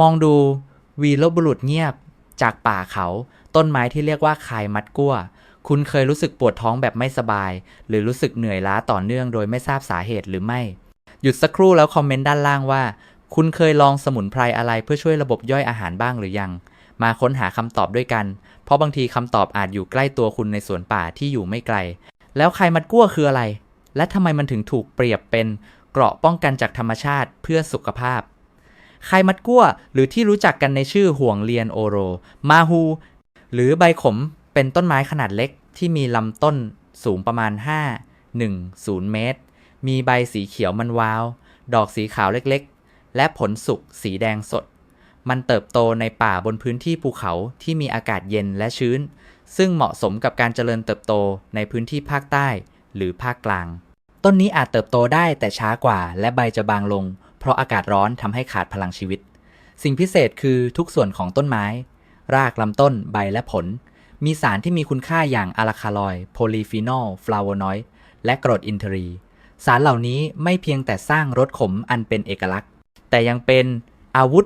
มองดูวีรบุรุษเงียบจากป่าเขา ต้นไม้ที่เรียกว่าคายมัดกั้ว คุณเคยรู้สึกปวดท้องแบบไม่สบาย หรือรู้สึกเหนื่อยล้าต่อเนื่องโดยไม่ทราบสาเหตุหรือไม่ หยุดสักครู่แล้วคอมเมนต์ด้านล่างว่า คุณเคยลองสมุนไพรอะไรเพื่อช่วยระบบย่อยอาหารบ้างหรือยัง มาค้นหาคำตอบด้วยกัน เพราะบางทีคำตอบอาจอยู่ใกล้ตัวคุณในสวนป่าที่อยู่ไม่ไกล แล้วไคมัดกั้วคืออะไร และทำไมมันถึงถูกเปรียบเป็นเกราะป้องกันจากธรรมชาติเพื่อสุขภาพ ไคมัดกั้ว หรือที่รู้จักกันในชื่อห่วงเลียนโอโร มาฮู หรือใบขมเป็นต้นไม้ขนาดเล็กที่มีลำต้นสูงประมาณ 5 1 0 เมตร มีใบสีเขียวมันวาว ดอกสีขาวเล็กๆ และผลสุกสีแดงสด มันเติบโตในป่าบนพื้นที่ภูเขาที่มีอากาศเย็นและชื้น ซึ่งเหมาะสมกับการเจริญเติบโตในพื้นที่ภาคใต้หรือภาคกลาง ต้นนี้อาจเติบโตได้แต่ช้ากว่าและใบจะบางลง ราะอากาศร้อนทำให้ขาดพลังชีวิต สิ่งพิเศษคือทุกส่วนของต้นไม้ รากลำต้น ใบและผล มีสารที่มีคุณค่าอย่างอะลาคาลอยด์โพลีฟีนอล ฟลาโวนอยด์ และกรดอินทรี สารเหล่านี้ไม่เพียงแต่สร้างรสขมอันเป็นเอกลักษณ์ แต่ยังเป็นอาวุธ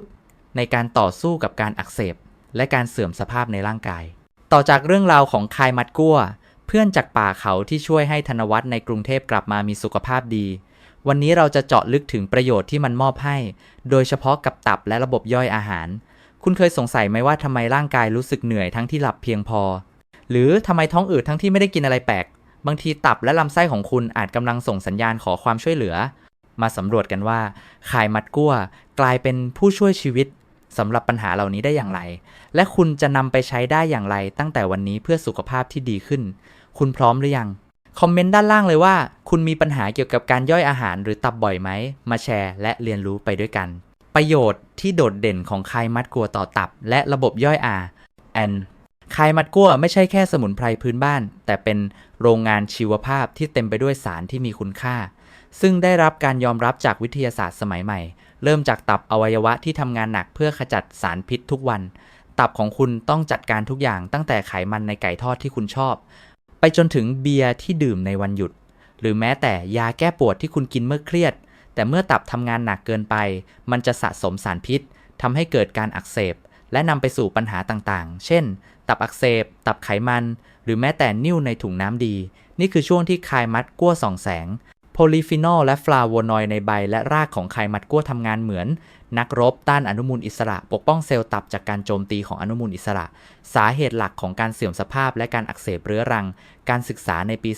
ในการต่อสู้กับการอักเสบ และการเสื่อมสภาพในร่างกาย ต่อจากเรื่องราวของคายมัดกั้ว เพื่อนจากป่าเขาที่ช่วยให้ธนวัฒน์ในกรุงเทพกลับมามีสุขภาพดี วันนี้เราจะเจาะลึกถึงประโยชน์ที่มันมอบให้ โดยเฉพาะกับตับและระบบย่อยอาหาร คุณเคยสงสัยไหมว่าทำไมร่างกายรู้สึกเหนื่อยทั้งที่หลับเพียงพอ หรือทำไมท้องอืดทั้งที่ไม่ได้กินอะไรแปลก บางทีตับและลำไส้ของคุณอาจกำลังส่งสัญญาณขอความช่วยเหลือ มาสำรวจกันว่าคายมัดกั้ว กลายเป็นผู้ช่วยชีวิตสำหรับปัญหาเหล่านี้ได้อย่างไร และคุณจะนำไปใช้ได้อย่างไรตั้งแต่วันนี้เพื่อสุขภาพที่ดีขึ้น คุณพร้อมหรือยัง คอมเมนต์ด้านล่างเลยว่า คุณมีปัญหาเกี่ยวกับการย่อยอาหารหรือตับบ่อยไหม มาแชร์และเรียนรู้ไปด้วยกัน ประโยชน์ที่โดดเด่นของคายมัดกัวต่อตับ และระบบย่อยอาแอนคายมัดกัวไม่ใช่แค่สมุนไพรพื้นบ้าน แต่เป็นโรงงานชีวภาพที่เต็มไปด้วยสารที่มีคุณค่า ซึ่งได้รับการยอมรับจากวิทยาศาสตร์สมัยใหม่ เริ่มจากตับอวัยวะที่ทำงานหนักเพื่อขจัดสารพิษทุกวัน ตับของคุณต้องจัดการทุกอย่างตั้งแต่ไขมันในไก่ทอดที่คุณชอบ ไปจนถึงเบียร์ที่ดื่มในวันหยุด หรือแม้แต่ยาแก้ปวดที่คุณกินเมื่อเครียด แต่เมื่อตับทำงานหนักเกินไป มันจะสะสมสารพิษทำให้เกิดการอักเสบ และนำไปสู่ปัญหาต่างๆ เช่น ตับอักเสบ ตับไขมัน หรือแม้แต่นิ่วในถุงน้ำดี นี่คือช่วงที่คายมัดกั้วส่องแสง ลีฟีนอลและฟลาโวนอยด์ในใบและรากของไขมัดกั้วทำงานเหมือน นักรบต้านอนุมูลอิสระ ปกป้องเซลล์ตับจากการโจมตีของอนุมูลอิสระ สาเหตุหลักของการเสื่อมสภาพและการอักเสบเรื้อรัง การศึกษาในปี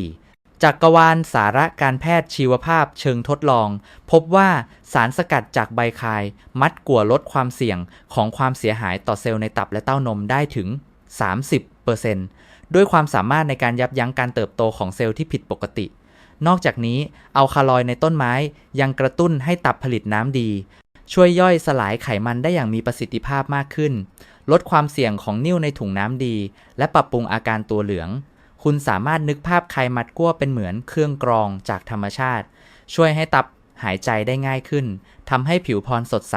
2004จากกรวาลสาระการแพทย์ชีวภาพเชิงทดลอง พบว่าสารสกัดจากใบคาย มัดกัวลดความเสี่ยงของความเสียหายต่อเซลล์ในตับและเต้านมได้ถึง 30%ด้วยความสามารถในการยับยั้งการเติบโตของเซลล์ที่ผิดปกติ นอกจากนี้อัลคาลอยในต้นไม้ยังกระตุ้นให้ตับผลิตน้ำดี ช่วยย่อยสลายไขมันได้อย่างมีประสิทธิภาพมากขึ้น ลดความเสี่ยงของนิ่วในถุงน้ำดี และปรับปรุงอาการตัวเหลือง คุณสามารถนึกภาพไขมัดกั้วเป็นเหมือนเครื่องกรองจากธรรมชาติ ช่วยให้ตับหายใจได้ง่ายขึ้นทำให้ผิวพรสดใส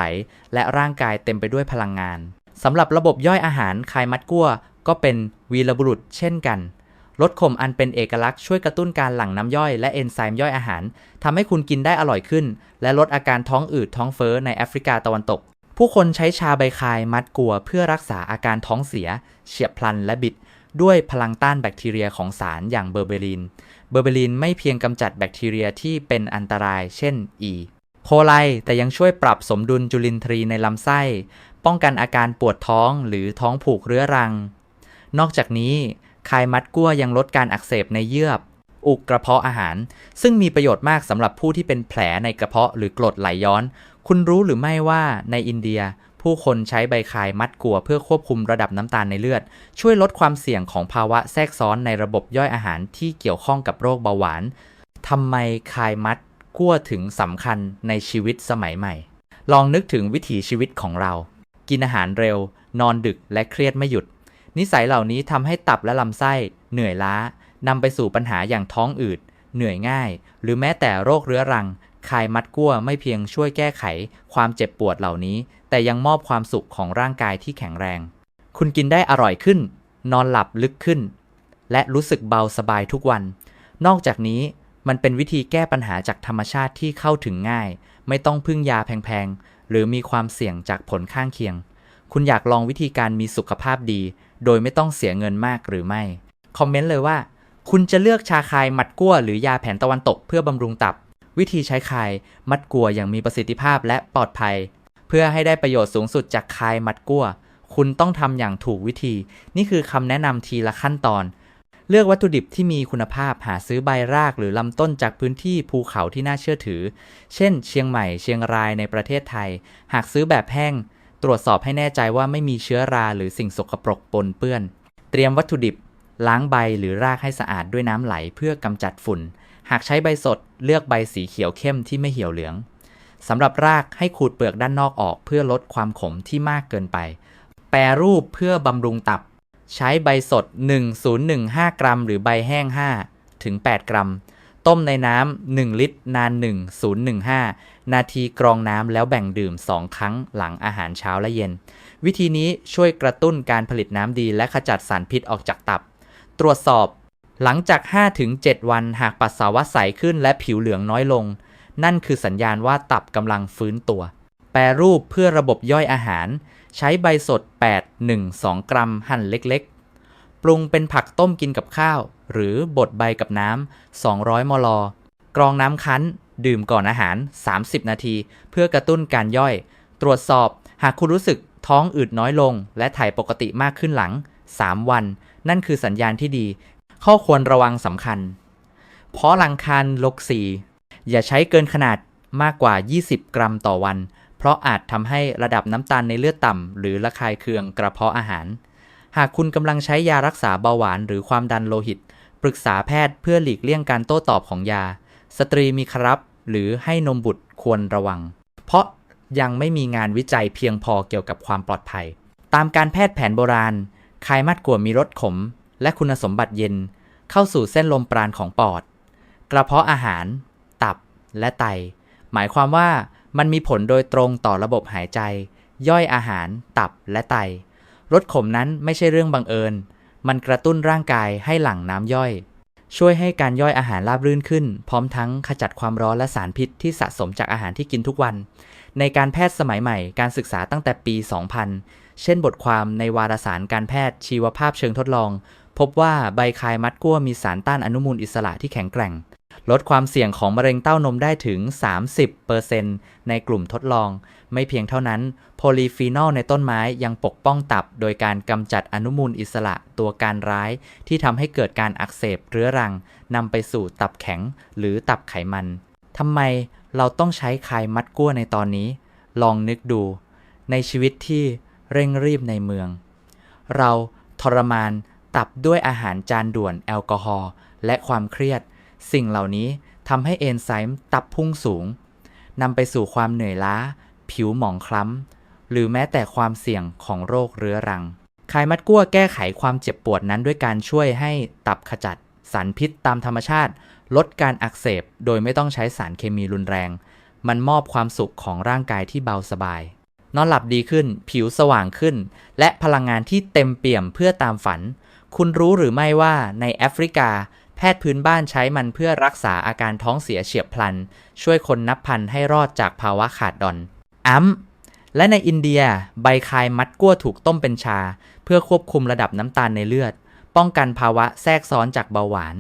และร่างกายเต็มไปด้วยพลังงานสำหรับระบบย่อยอาหารไขมัดกั้วก็เป็นวีรบุรุษเช่นกัน ลดขมอันเป็นเอกลักษณ์ช่วยกระตุ้นการหลั่งน้ำย่อยและเอนไซม์ย่อยอาหาร ทำให้คุณกินได้อร่อยขึ้น และลดอาการท้องอืดท้องเฟ้อในแอฟริกาตะวันตก ผู้คนใช้ชาใบคายมัดกัวเพื่อรักษาอาการท้องเสีย เฉียบพลันและบิด ด้วยพลังต้านแบคทีเรียของสารอย่างเบอร์เบริน เบอร์เบรินไม่เพียงกำจัดแบคทีเรียที่เป็นอันตราย เช่น อีโคไลแต่ยังช่วยปรับสมดุลจุลินทรีย์ในลำไส้ ป้องกันอาการปวดท้องหรือท้องผูกเรื้อรัง นอกจากนี้ คายมัดกั้วยังลดการอักเสบในเยื่ออุกกระเพาะอาหาร ซึ่งมีประโยชน์มากสำหรับผู้ที่เป็นแผลในกระเพาะหรือกรดไหลย้อน คุณรู้หรือไม่ว่าในอินเดีย ผู้คนใช้ใบคายมัดกัวเพื่อควบคุมระดับน้ำตาลในเลือด ช่วยลดความเสี่ยงของภาวะแทรกซ้อนในระบบย่อยอาหารที่เกี่ยวข้องกับโรคเบาหวานทำไมคายมัดกั้วถึงสำคัญในชีวิตสมัยใหม่ ลองนึกถึงวิถีชีวิตของเรา กินอาหารเร็ว นอนดึกและเครียดไม่หยุด นิสัยเหล่านี้ทำให้ตับและลำไส้เหนื่อยล้านำไปสู่ปัญหาอย่างท้องอืด เหนื่อยง่าย หรือแม้แต่โรคเรื้อรัง คายมัดกั้วไม่เพียงช่วยแก้ไข ความเจ็บปวดเหล่านี้ แต่ยังมอบความสุขของร่างกายที่แข็งแรง คุณกินได้อร่อยขึ้น นอนหลับลึกขึ้น และรู้สึกเบาสบายทุกวัน นอกจากนี้มันเป็นวิธีแก้ปัญหาจากธรรมชาติที่เข้าถึงง่าย ไม่ต้องพึ่งยาแพงๆ หรือมีความเสี่ยงจากผลข้างเคียง คุณอยากลองวิธีการมีสุขภาพดี โดยไม่ต้องเสียเงินมากหรือไม่ คอมเมนต์เลยว่า คุณจะเลือกชาคายมัดกั้วหรือยาแผนตะวันตกเพื่อบำรุงตับ วิธีใช้คายมัดกัวอย่างมีประสิทธิภาพและปลอดภัย เพื่อให้ได้ประโยชน์สูงสุดจากคายมัดกั้ว คุณต้องทำอย่างถูกวิธี นี่คือคำแนะนำทีละขั้นตอน เลือกวัตถุดิบที่มีคุณภาพหาซื้อใบรากหรือลำต้นจากพื้นที่ภูเขาที่น่าเชื่อถือ เช่น เชียงใหม่ เชียงรายในประเทศไทย หากซื้อแบบแห้ง ตรวจสอบให้แน่ใจว่าไม่มีเชื้อราหรือสิ่งสกปรกปนเปื้อน เตรียมวัตถุดิบ ล้างใบหรือรากให้สะอาดด้วยน้ำไหลเพื่อกำจัดฝุ่น หากใช้ใบสดเลือกใบสีเขียวเข้มที่ไม่เหี่ยวเหลืองสำหรับรากให้ขูดเปลือกด้านนอกออก เพื่อลดความขมที่มากเกินไป แปรรูปเพื่อบำรุงตับ ใช้ใบสด 1015 กรัม หรือใบแห้ง 5 ถึง 8 กรัม ต้มในน้ำ1ลิตร นาน 1015 นาทีกรองน้ำแล้วแบ่งดื่ม 2 ครั้งหลังอาหารเช้าและเย็น วิธีนี้ช่วยกระตุ้นการผลิตน้ำดีและขจัดสารพิษออกจากตับ ตรวจสอบ หลังจาก 5-7 วันหากปัสสาวะใสขึ้นและผิวเหลืองน้อยลง นั่นคือสัญญาณว่าตับกำลังฟื้นตัว แปรรูปเพื่อระบบย่อยอาหาร ใช้ใบสด 8 1 2 กรัมหั่นเล็กๆ ปรุงเป็นผักต้มกินกับข้าว หรือบดใบกับน้ำ 200 มล กรองน้ำคั้น ดื่มก่อนอาหาร 30 นาที เพื่อกระตุ้นการย่อย ตรวจสอบ หากคุณรู้สึกท้องอืดน้อยลง และถ่ายปกติมากขึ้นหลัง 3 วัน นั่นคือสัญญาณที่ดี ข้อควรระวังสำคัญ เพราะลังคารลกสีอย่าใช้เกินขนาดมากกว่า 20 กรัมต่อวัน เพราะอาจทำให้ระดับน้ำตาลในเลือดต่ำหรือระคายเคืองกระเพาะอาหาร หากคุณกำลังใช้ยารักษาเบาหวานหรือความดันโลหิต ปรึกษาแพทย์เพื่อหลีกเลี่ยงการโต้ตอบของยา สตรีมีครับ หรือให้นมบุตรควรระวัง เพราะยังไม่มีงานวิจัยเพียงพอเกี่ยวกับความปลอดภัย ตามการแพทย์แผนโบราณคายมัดกัวมีรสขม และคุณสมบัติเย็น เข้าสู่เส้นลมปราณของปอด กระเพาะอาหาร ตับและไต หมายความว่ามันมีผลโดยตรงต่อระบบหายใจ ย่อยอาหาร ตับและไตรสขมนั้นไม่ใช่เรื่องบังเอิญ มันกระตุ้นร่างกายให้หลั่งน้ำย่อย ช่วยให้การย่อยอาหารราบรื่นขึ้น พร้อมทั้งขจัดความร้อนและสารพิษที่สะสมจากอาหารที่กินทุกวัน ในการแพทย์สมัยใหม่ การศึกษาตั้งแต่ปี 2000 เช่นบทความในวารสารการแพทย์ชีวภาพเชิงทดลอง พบว่าใบคายมัดกั้วมีสารต้านอนุมูลอิสระที่แข็งแกร่ง ลดความเสี่ยงของมะเร็งเต้านมได้ถึง 30%ในกลุ่มทดลอง ไม่เพียงเท่านั้น โพลีฟีนอลในต้นไม้ยังปกป้องตับ โดยการกำจัดอนุมูลอิสระตัวการร้าย ที่ทำให้เกิดการอักเสบเรื้อรังนำไปสู่ตับแข็งหรือตับไขมันทำไมเราต้องใช้คายมัดกั้วในตอนนี้ ลองนึกดู ในชีวิตที่เร่งรีบในเมือง เราทรมานตับด้วยอาหารจานด่วนแอลกอฮอล์และความเครียด สิ่งเหล่านี้ทำให้เอนไซม์ตับพุ่งสูงนำไปสู่ความเหนื่อยล้า ผิวหมองคล้ำ หรือแม้แต่ความเสี่ยงของโรคเรื้อรัง คายมัดกั้วแก้ไขความเจ็บปวดนั้นด้วยการช่วยให้ตับขจัด สารพิษตามธรรมชาติ ลดการอักเสบ โดยไม่ต้องใช้สารเคมีรุนแรง มันมอบความสุขของร่างกายที่เบาสบาย นอนหลับดีขึ้น ผิวสว่างขึ้น และพลังงานที่เต็มเปี่ยมเพื่อตามฝัน คุณรู้หรือไม่ว่าในแอฟริกาแพทย์พื้นบ้านใช้มันเพื่อรักษาอาการท้องเสียเฉียบพลัน ช่วยคนนับพันให้รอดจากภาวะขาดดอน อัมและในอินเดียใบคายมัดกั้วถูกต้มเป็นชา เพื่อควบคุมระดับน้ำตาลในเลือด ป้องกันภาวะแทรกซ้อนจากเบาหวาน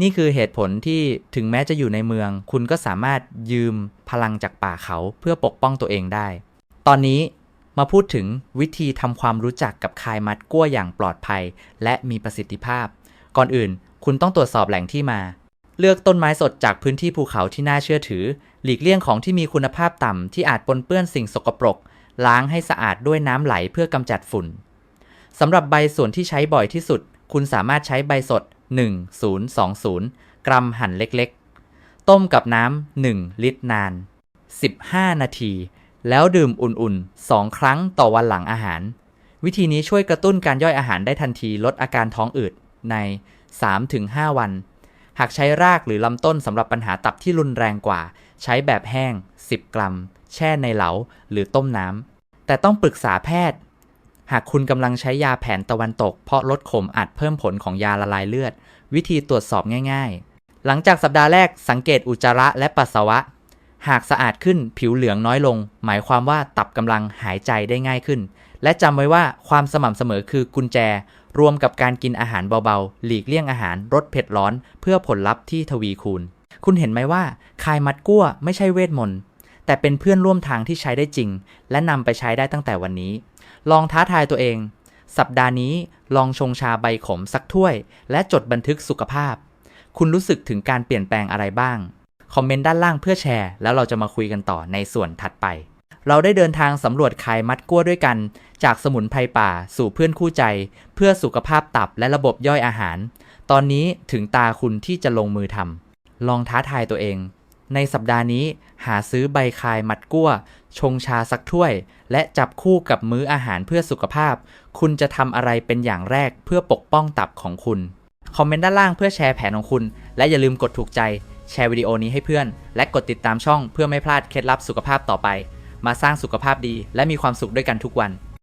นี่คือเหตุผลที่ถึงแม้จะอยู่ในเมือง คุณก็สามารถยืมพลังจากป่าเขาเพื่อปกป้องตัวเองได้ ตอนนี้มาพูดถึงวิธีทำความรู้จักกับคายมัดกั้วอย่างปลอดภัย และมีประสิทธิภาพ ก่อนอื่น คุณต้องตรวจสอบแหล่งที่มา เลือกต้นไม้สดจากพื้นที่ภูเขาที่น่าเชื่อถือ หลีกเลี่ยงของที่มีคุณภาพต่ำที่อาจปนเปื้อนสิ่งสกปรก ล้างให้สะอาดด้วยน้ำไหลเพื่อกำจัดฝุ่นสำหรับใบส่วนที่ใช้บ่อยที่สุด คุณสามารถใช้ใบสด 1020 กรัมหั่นเล็กๆ ต้มกับน้ำ 1 ลิตรนาน 15 นาที แล้วดื่มอุ่นๆ 2 ครั้งต่อวันหลังอาหาร วิธีนี้ช่วยกระตุ้นการย่อยอาหารได้ทันทีลดอาการท้องอืดใน 3-5 วัน หากใช้รากหรือลำต้นสำหรับปัญหาตับที่รุนแรงกว่า ใช้แบบแห้ง 10 กรัม แช่ในเหลาหรือต้มน้ำแต่ต้องปรึกษาแพทย์ หากคุณกำลังใช้ยาแผนตะวันตก เพราะลดขมอาจเพิ่มผลของยาละลายเลือด วิธีตรวจสอบง่าย ๆ หลังจากสัปดาห์แรกสังเกตอุจจาระและปัสสาวะ หากสะอาดขึ้นผิวเหลืองน้อยลง หมายความว่าตับกำลังหายใจได้ง่ายขึ้น และจำไว้ว่าความสม่ำเสมอคือกุญแจ รวมกับการกินอาหารเบาๆ หลีกเลี่ยงอาหารรสเผ็ดร้อน เพื่อผลลัพธ์ที่ทวีคูณ คุณเห็นไหมว่าคายมัดกั้วไม่ใช่เวทมนต์แต่เป็นเพื่อนร่วมทางที่ใช้ได้จริง และนำไปใช้ได้ตั้งแต่วันนี้ ลองท้าทายตัวเอง สัปดาห์นี้ลองชงชาใบขมสักถ้วย และจดบันทึกสุขภาพ คุณรู้สึกถึงการเปลี่ยนแปลงอะไรบ้าง คอมเมนต์ด้านล่างเพื่อแชร์ แล้วเราจะมาคุยกันต่อในส่วนถัดไป เราได้เดินทางสำรวจคายมัดกั้วด้วยกัน จากสมุนไพรป่าสู่เพื่อนคู่ใจ เพื่อสุขภาพตับและระบบย่อยอาหาร ตอนนี้ถึงตาคุณที่จะลงมือทำลองท้าทายตัวเอง ในสัปดาห์นี้หาซื้อใบคายมัดกั้ว ชงชาสักถ้วย และจับคู่กับมื้ออาหารเพื่อสุขภาพ คุณจะทำอะไรเป็นอย่างแรกเพื่อปกป้องตับของคุณ คอมเมนต์ด้านล่างเพื่อแชร์แผนของคุณ และอย่าลืมกดถูกใจ แชร์วิดีโอนี้ให้เพื่อน และกดติดตามช่องเพื่อไม่พลาดเคล็ดลับสุขภาพต่อไป มาสร้างสุขภาพดีและมีความสุขด้วยกันทุกวัน